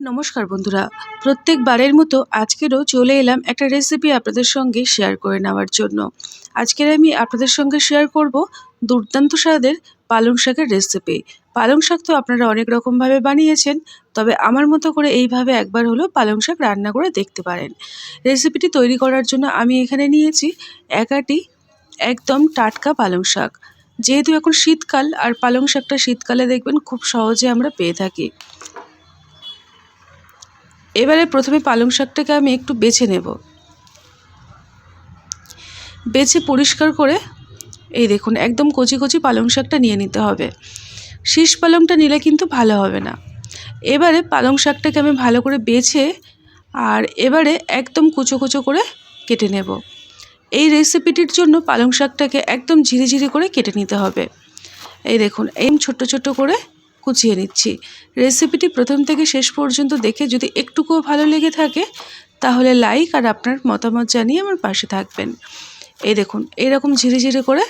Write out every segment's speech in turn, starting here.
নমস্কার বন্ধুরা। প্রত্যেকবারের মতো আজকেরও চলে এলাম একটা রেসিপি আপনাদের সঙ্গে শেয়ার করে নেওয়ার জন্য। আজকের আমি আপনাদের সঙ্গে শেয়ার করব দুর্দান্ত স্বাদের পালং শাকের রেসিপি পালং শাক তো আপনারা অনেক রকমভাবে বানিয়েছেন, তবে আমার মতো করে এইভাবে একবার হলো পালং শাক রান্না করে দেখতে পারেন। রেসিপিটি তৈরি করার জন্য আমি এখানে নিয়েছি একাটি একদম টাটকা পালং শাক। যেহেতু এখন শীতকাল, আর পালং শাকটা শীতকালে দেখবেন খুব সহজে আমরা পেয়ে থাকি। এবারে প্রথমে পালং শাকটাকে আমি একটু বেছে নেব। বেছে পরিষ্কার করে, এই দেখুন, একদম কচি কচি পালং শাকটা নিয়ে নিতে হবে। শীষ পালংটা নিলে কিন্তু ভালো হবে না। এবারে পালং শাকটাকে আমি ভালো করে বেছে আর এবারে একদম কুচো কুচো করে কেটে নেব। এই রেসিপিটির জন্য পালং শাকটাকে একদম ঝিরিঝিরি করে কেটে নিতে হবে। এই দেখুন, এই ছোট্ট ছোট্ট করে কুচিয়ে নিচ্ছি। রেসিপিটি প্রথম থেকে শেষ পর্যন্ত দেখে যদি একটুকুও ভালো লেগে থাকে, তাহলে লাইক আর আপনার মতামত জানিয়ে আমার পাশে থাকবেন। এই দেখুন, এরকম ঝিরে ঝিরে করে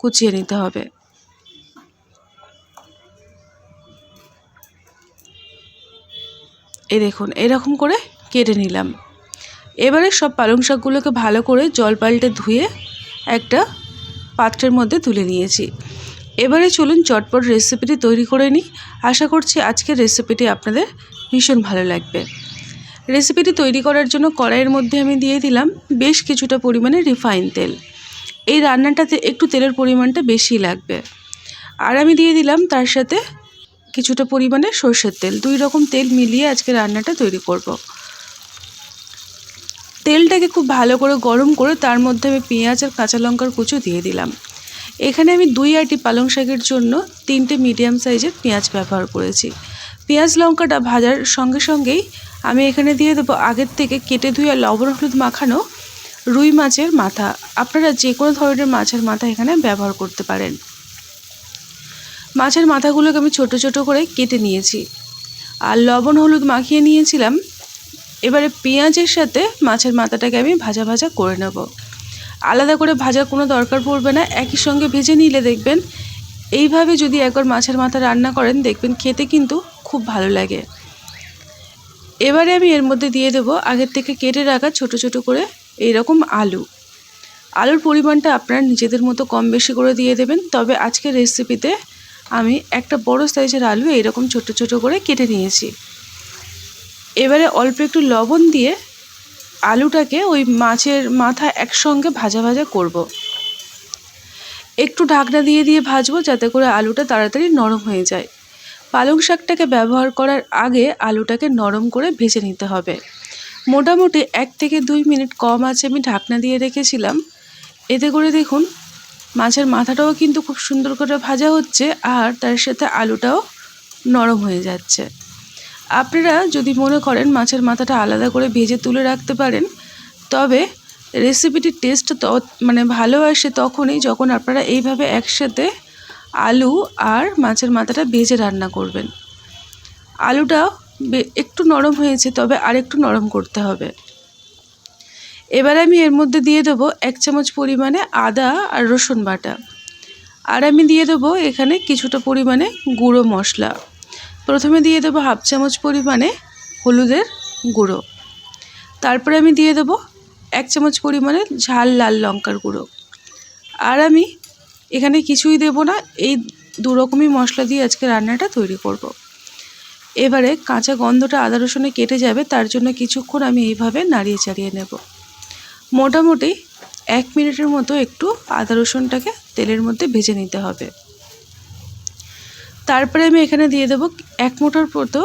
কুচিয়ে নিতে হবে। এই দেখুন, এরকম করে কেটে নিলাম। এবারে সব পালং শাকগুলোকে ভালো করে জল পাল্টে ধুয়ে একটা পাত্রের মধ্যে তুলে নিয়েছি। এবারে চলুন চটপট রেসিপিটি তৈরি করে নিই। আশা করছি আজকের রেসিপিটি আপনাদের ভীষণ ভালো লাগবে। রেসিপিটি তৈরি করার জন্য কড়াইয়ের মধ্যে আমি দিয়ে দিলাম বেশ কিছুটা পরিমাণে রিফাইন তেল। এই রান্নাটাতে একটু তেলের পরিমাণটা বেশি লাগবে। আর আমি দিয়ে দিলাম তার সাথে কিছুটা পরিমাণে সর্ষের তেল। দুই রকম তেল মিলিয়ে আজকে রান্নাটা তৈরি করব। তেলটাকে খুব ভালো করে গরম করে তার মধ্যে আমি পেঁয়াজ আর কাঁচা লঙ্কার কুচো দিয়ে দিলাম। এখানে আমি দুই আটি পালং শাকের জন্য তিনটে মিডিয়াম সাইজের পেঁয়াজ ব্যবহার করেছি। পেঁয়াজ লঙ্কাটা ভাজার সঙ্গে সঙ্গেই আমি এখানে দিয়ে দেবো আগের থেকে কেটে ধুয়ে লবণ, হলুদ মাখানো রুই মাছের মাথা। আপনারা যে কোনো ধরনের মাছের মাথা এখানে ব্যবহার করতে পারেন। মাছের মাথাগুলোকে আমি ছোট ছোট করে কেটে নিয়েছি। আর লবণ, হলুদ মাখিয়ে নিয়েছিলাম। এবারে পেঁয়াজের সাথে মাছের মাথাটাকে আমি ভাজা ভাজা করে নেব। আলাদা করে ভাজার কোনো দরকার পড়বে না, একই সঙ্গে ভেজে নিলে দেখবেন এইভাবে যদি একবার মাছের মাথা রান্না করেন, দেখবেন খেতে কিন্তু খুব ভালো লাগে। এবারে আমি এর মধ্যে দিয়ে দেব আগের থেকে কেটে রাখা ছোট ছোট করে এইরকম আলু। আলুর পরিমাণটা আপনারা নিজেদের মতো কম বেশি করে দিয়ে দেবেন, তবে আজকের রেসিপিতে আমি একটা বড় সাইজের আলু এইরকম ছোট ছোট করে কেটে নিয়েছি। এবারে অল্প একটু লবণ দিয়ে আলুটাকে ওই মাছের মাথা একসঙ্গে ভাজা ভাজা করব। একটু ঢাকনা দিয়ে দিয়ে ভাজবো যাতে করে আলুটা তাড়াতাড়ি নরম হয়ে যায়। পালং শাকটাকে ব্যবহার করার আগে আলুটাকে নরম করে ভেজে নিতে হবে। মোটামুটি এক থেকে দুই মিনিট কম আছে আমি ঢাকনা দিয়ে রেখেছিলাম। এতে করে দেখুন, মাছের মাথাটাও কিন্তু খুব সুন্দর করে ভাজা হচ্ছে আর তার সাথে আলুটাও নরম হয়ে যাচ্ছে। আপনারা যদি মনে করেন মাছের মাথাটা আলাদা করে ভেজে তুলে রাখতে পারেন, তবে রেসিপিটির টেস্ট মানে ভালো আসে তখনই যখন আপনারা এইভাবে একসাথে আলু আর মাছের মাথাটা ভেজে রান্না করবেন। আলুটা একটু নরম হয়েছে, তবে আর একটু নরম করতে হবে। এবার আমি এর মধ্যে দিয়ে দেবো এক চামচ পরিমাণে আদা আর রসুন বাটা। আর আমি দিয়ে দেবো এখানে কিছুটা পরিমাণে গুঁড়ো মশলা। প্রথমে দিয়ে দেবো হাফ চামচ পরিমাণে হলুদের গুঁড়ো। তারপরে আমি দিয়ে দেবো এক চামচ পরিমাণে ঝাল লাল লঙ্কার গুঁড়ো। আর আমি এখানে কিছুই দেব না, এই দু রকমই মশলা দিয়ে আজকে রান্নাটা তৈরি করব। এবারে কাঁচা গন্ধটা আদা রসুনে কেটে যাবে, তার জন্য কিছুক্ষণ আমি এইভাবে নাড়িয়ে চাড়িয়ে নেব। মোটামুটি এক মিনিটের মতো একটু আদা রসুনটাকে তেলের মধ্যে ভেজে নিতে হবে। তারপরে আমি এখানে দিয়ে দেবো এক মোটার মতো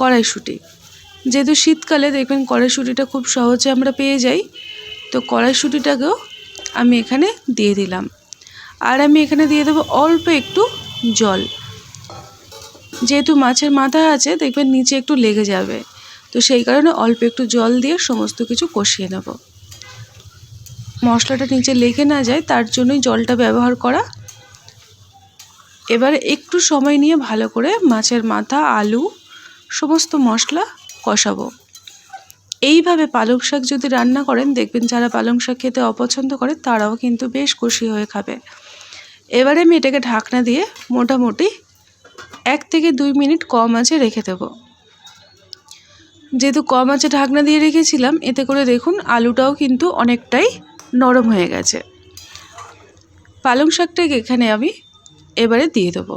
কড়াইশুঁটি। যেহেতু শীতকালে দেখবেন কড়াইশুঁটিটা খুব সহজে আমরা পেয়ে যাই, তো কড়াইশুঁটিটাকেও আমি এখানে দিয়ে দিলাম। আর আমি এখানে দিয়ে দেবো অল্প একটু জল। যেহেতু মাছের মাথা আছে, দেখবেন নিচে একটু লেগে যাবে। তো সেই কারণে অল্প একটু জল দিয়ে সমস্ত কিছু কষিয়ে নেব। মশলাটা নিচে লেগে না যায়, তার জন্যই জলটা ব্যবহার করা এবারে একটু সময় নিয়ে ভালো করে মাছের মাথা, আলু, সমস্ত মশলা কষাবো। এইভাবে পালং শাক যদি রান্না করেন, দেখবেন যারা পালং শাক খেতে অপছন্দ করে, তারাও কিন্তু বেশ খুশি হয়ে খাবে। এবারে আমি এটাকে ঢাকনা দিয়ে মোটামুটি এক থেকে দুই মিনিট কম আছে রেখে দেবো। যেহেতু কম আছে ঢাকনা দিয়ে রেখেছিলাম, এতে করে দেখুন আলুটাও কিন্তু অনেকটাই নরম হয়ে গেছে। পালং শাকটাকে এখানে আমি এবারে দিয়ে দেবো।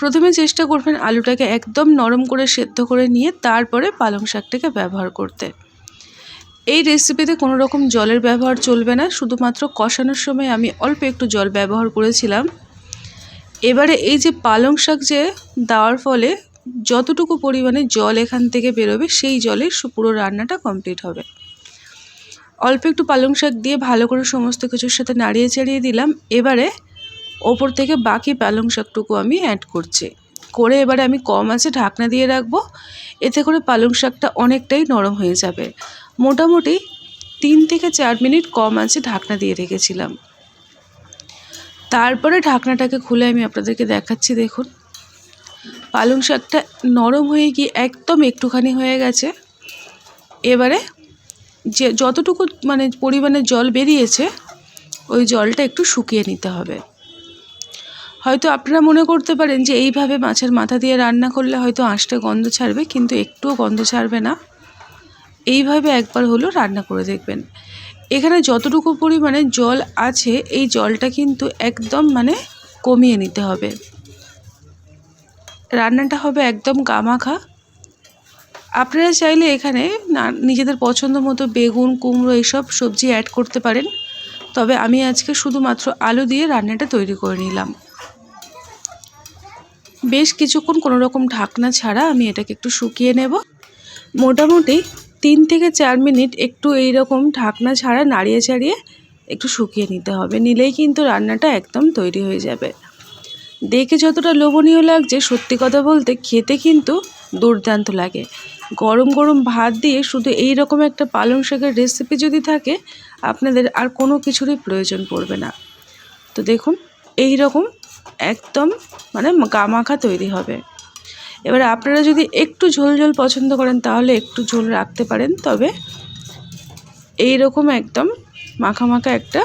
প্রথমে চেষ্টা করবেন আলুটাকে একদম নরম করে সেদ্ধ করে নিয়ে তারপরে পালং শাকটাকে ব্যবহার করতে। এই রেসিপিতে কোনো রকম জলের ব্যবহার চলবে না, শুধুমাত্র কষানোর সময় আমি অল্প একটু জল ব্যবহার করেছিলাম। এবারে এই যে পালং শাক যে দেওয়ার ফলে যতটুকু পরিমাণে জল এখান থেকে বেরোবে, সেই জলে পুরো রান্নাটা কমপ্লিট হবে। অল্প একটু পালং শাক দিয়ে ভালো করে সমস্ত কিছুর সাথে নাড়িয়ে চাড়িয়ে দিলাম। এবারে ওপর থেকে বাকি পালং শাকটুকু আমি অ্যাড করছি। করে এবারে আমি কম আছে ঢাকনা দিয়ে রাখব। এতে করে পালং শাকটা অনেকটাই নরম হয়ে যাবে। মোটামুটি তিন থেকে চার মিনিট কম আছে ঢাকনা দিয়ে রেখেছিলাম। তারপরে ঢাকনাটাকে খুলে আমি আপনাদেরকে দেখাচ্ছি, দেখুন। পালং শাকটা নরম হয়ে গিয়ে একদম একটুখানি হয়ে গেছে। এবারে যে যতটুকু মানে পরিমাণে জল বেরিয়েছে, ওই জলটা একটু শুকিয়ে নিতে হবে। হয়তো আপনারা মনে করতে পারেন যে এইভাবে মাছের মাথা দিয়ে রান্না করলে হয়তো আঁশটা গন্ধ ছাড়বে, কিন্তু একটুও গন্ধ ছাড়বে না। এইভাবে একবার হলো রান্না করে দেখবেন। এখানে যতটুকু পরিমাণে জল আছে, এই জলটা কিন্তু একদম মানে কমিয়ে নিতে হবে। রান্নাটা হবে একদম গামাখা। আপনারা চাইলে এখানে নিজেদের পছন্দ মতো বেগুন, কুমড়ো এইসব সবজি অ্যাড করতে পারেন। তবে আমি আজকে শুধুমাত্র আলু দিয়ে রান্নাটা তৈরি করে নিলাম। বেশ কিছুক্ষণ কোনো রকম ঢাকনা ছাড়া আমি এটাকে একটু শুকিয়ে নেব। মোটামুটি তিন থেকে চার মিনিট একটু এই রকম ঢাকনা ছাড়া নাড়িয়ে ছাড়িয়ে একটু শুকিয়ে নিতে হবে। নিলেই কিন্তু রান্নাটা একদম তৈরি হয়ে যাবে। দেখে যতটা লোভনীয় লাগছে, সত্যি কথা বলতে খেতে কিন্তু দুর্দান্ত লাগে। গরম গরম ভাত দিয়ে শুধু এই রকম একটা পালং শাকের রেসিপি যদি থাকে, আপনাদের আর কোনো কিছুরই প্রয়োজন পড়বে না। তো দেখুন এই রকম একদম মানে গামাখা তৈরি হবে। এবার আপনারা যদি একটু ঝোল ঝোল পছন্দ করেন, তাহলে একটু ঝোল রাখতে পারেন। তবে এই রকম একদম মাখা মাখা একটা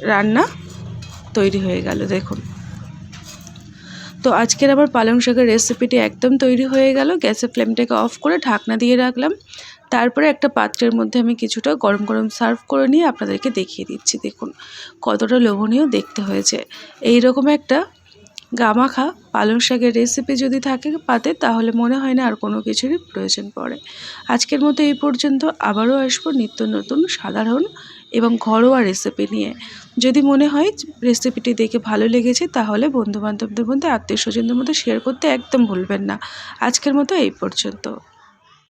রান্না তৈরি হয়ে গেল, দেখুন। তো আজকের আবার পালং শাকের রেসিপিটি একদম তৈরি হয়ে গেল। গ্যাসের ফ্লেমটাকে অফ করে ঢাকনা দিয়ে রাখলাম। তারপরে একটা পাত্রের মধ্যে আমি কিছুটা গরম গরম সার্ভ করে নিয়ে আপনাদেরকে দেখিয়ে দিচ্ছি। দেখুন, কতটা লোভনীয় দেখতে হয়েছে। এই রকম একটা গামাখা পালং শাকের রেসিপি যদি থাকে পাতে, তাহলে মনে হয় না আর কোনো কিছুরই প্রয়োজন পড়ে। আজকের মতো এই পর্যন্ত আবারও আসব নিত্য নতুন, সাধারণ এবং ঘরোয়া রেসিপি নিয়ে। যদি মনে হয় রেসিপিটি দেখে ভালো লেগেছে, তাহলে বন্ধুবান্ধবদের মধ্যে আত্মীয় স্বজনদের মধ্যে শেয়ার করতে একদম ভুলবেন না। আজকের মতো এই পর্যন্ত।